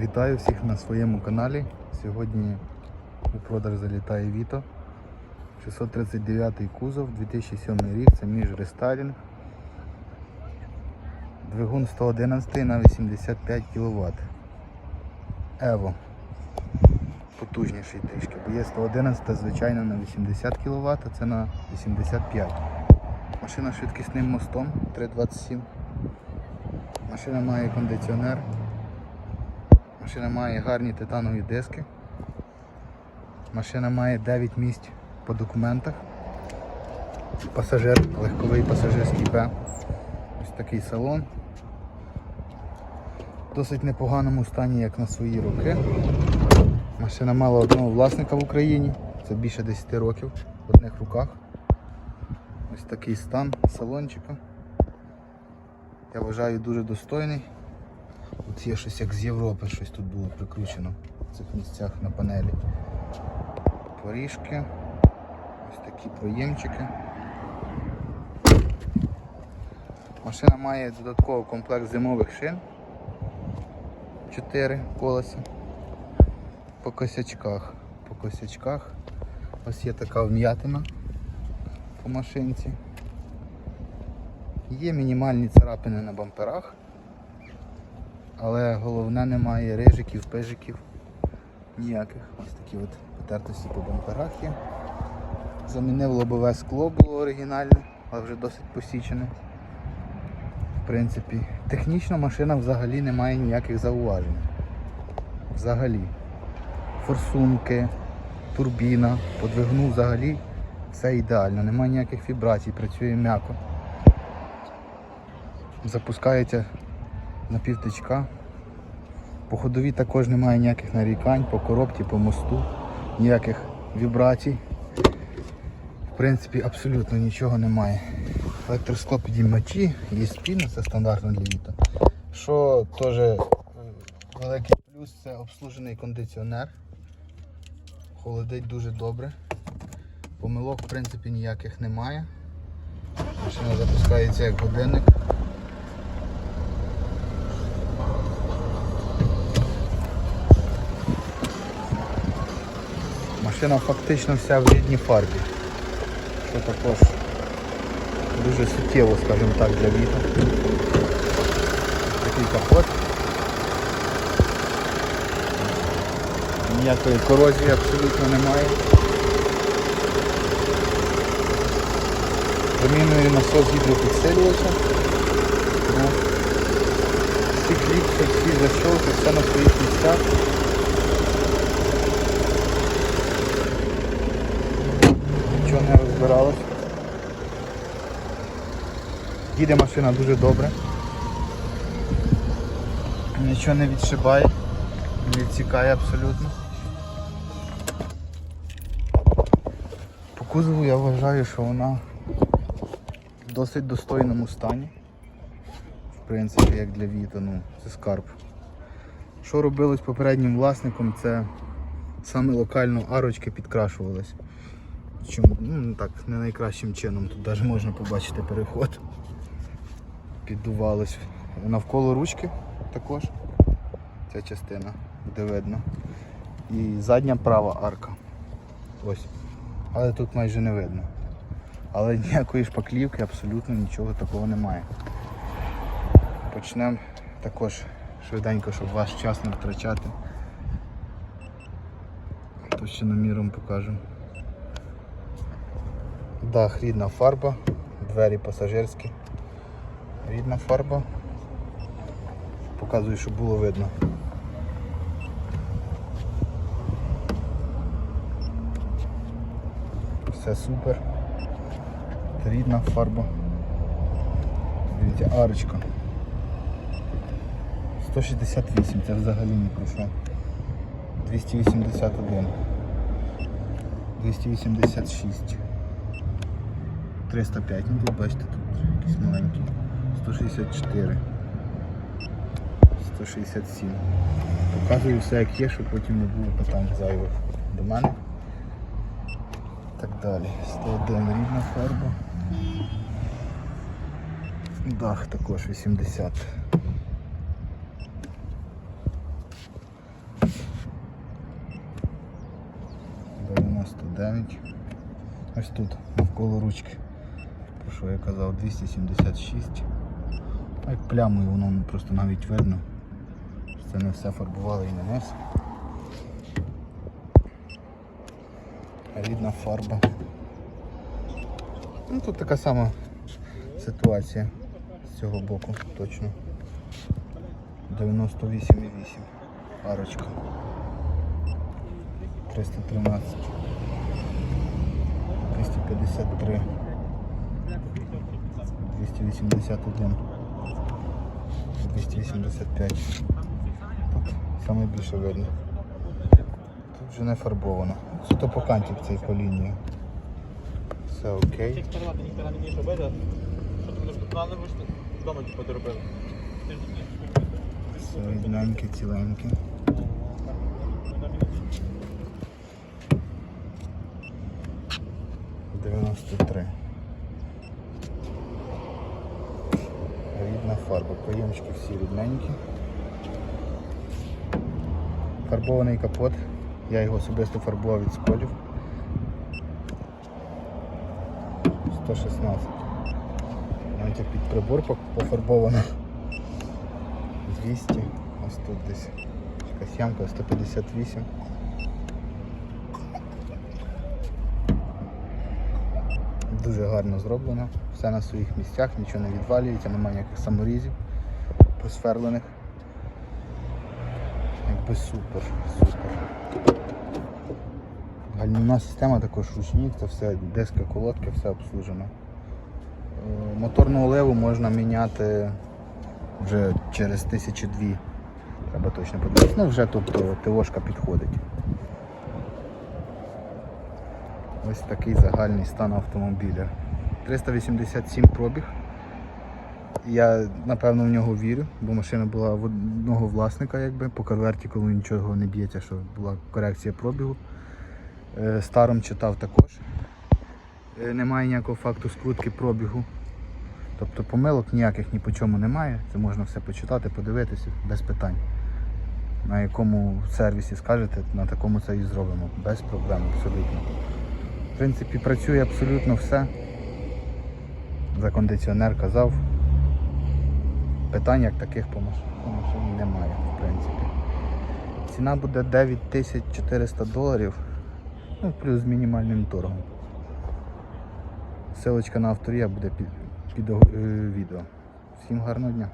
Вітаю всіх на своєму каналі. Сьогодні у продаж залітає Віто. 639 кузов, 2007 рік, це між рестайлінг. Двигун 111 на 85 кВт. Ево. Потужніший трішки, бо є 111 звичайно на 80 кВт, а це на 85. Машина швидкісним мостом 327. Машина має кондиціонер. Машина має гарні титанові диски. Машина має 9 місць по документах. Пасажир, легковий пасажирський Б. Ось такий салон. В досить непоганому стані, як на свої роки. Машина мала одного власника в Україні, це більше 10 років в одних руках. Ось такий стан салончика. Я вважаю дуже достойний. Тут є щось як з Європи, щось тут було прикручено в цих місцях на панелі. Поріжки, ось такі проємчики. Машина має додатково комплект зимових шин. 4 колеса. По косячках. По косячках. Ось є така вм'ятина по машинці. Є мінімальні царапини на бамперах. Але головне немає рижиків, пижиків. Ніяких. Ось такі от потертості по бамперах є. Замінив лобове скло, було оригінальне, але вже досить посічене. В принципі, технічно машина взагалі не має ніяких зауважень. Взагалі. Форсунки, турбіна, по двигуну взагалі все ідеально, немає ніяких вібрацій, працює м'яко. Запускається на півтичка. По ходові також немає ніяких нарікань, по коробці, по мосту, ніяких вібрацій. В принципі, абсолютно нічого немає. Електросклопідіймачі, є спіна, це стандартно для літа. Що теж е, великий плюс це обслужений кондиціонер. Холодить дуже добре. Помилок в принципі ніяких немає. Машина запускається як годинник. Машина фактично вся в рідній фарбі, що також дуже суттєво, скажімо так, для віта. Такий капот. Ніякої корозії абсолютно немає. Заміною насос гідропідсилювача. Всі кліпси, всі защолки, все на своїх місцях. Нічого не розбиралось. Їде машина дуже добре. Нічого не відшибає, не відсікає абсолютно. По кузову я вважаю, що вона в досить достойному стані. В принципі, як для Віта, ну, це скарб. Що робилось попереднім власником, це саме локально арочки підкрашувались. Чому, ну так, не найкращим чином. Тут навіть можна побачити переход. Піддувалось. Навколо ручки також. Ця частина, де видно. І задня права арка. Ось. Але тут майже не видно. Але ніякої шпаклівки, абсолютно нічого такого немає. Почнемо також швиденько, щоб ваш час не втрачати. Точноміром покажемо. Дах рідна фарба, двері пасажирські. Рідна фарба. Показую, щоб було видно. Все супер. Рідна фарба. Дивіться, арочка. 168, це взагалі не про що. 281. 286. 305, ну тут бачите, тут якісь маленькі. 164. 167. Показую все як є, щоб потім не було питань зайвих до мене. Так далі. 101 рідна фарба. Дах також 80. 99. Ось тут навколо ручки, про що я казав, 276. А Як плямою воно просто навіть видно. що Це не все фарбували і не низ. Рідна фарба. Ну тут така сама ситуація з цього боку, точно. 98,8 парочка. 313. 253. 281. 285. Тут саме більше видно. Тут вже не фарбовано. Суто по канті цей по лінії. Все окей. Тільки старувати, ніхто фарба. Поємчики всі рідненькі. Фарбований капот. Я його особисто фарбував від сколів. 116. Навіть під прибор по- пофарбовано. 200, ось тут десь якась ямка 158. Дуже гарно зроблено, все на своїх місцях, нічого не відвалюється, немає ніяких саморізів просверлених. Якби супер, супер. Гальмівна система також ручник, це все диски, колодки, все обслужено. Е, Моторну оливу можна міняти вже через тисячі дві. Треба точно подивитися. Ну вже тобто ТОшка підходить. Ось такий загальний стан автомобіля. 387 пробіг. Я напевно в нього вірю, бо машина була в одного власника, якби по карверті, коли нічого не б'ється, що була корекція пробігу. Е, Старом читав також. Е, Немає ніякого факту скрутки пробігу. Тобто помилок ніяких ні по чому немає. Це можна все почитати, подивитися без питань. На якому сервісі скажете, на такому це і зробимо. Без проблем абсолютно. В принципі, працює абсолютно все. За кондиціонер казав. Питань як таких по машині немає, в принципі. Ціна буде 9400 доларів, ну, плюс мінімальним торгом. Силочка на авторія буде під, під е, відео. Всім гарного дня!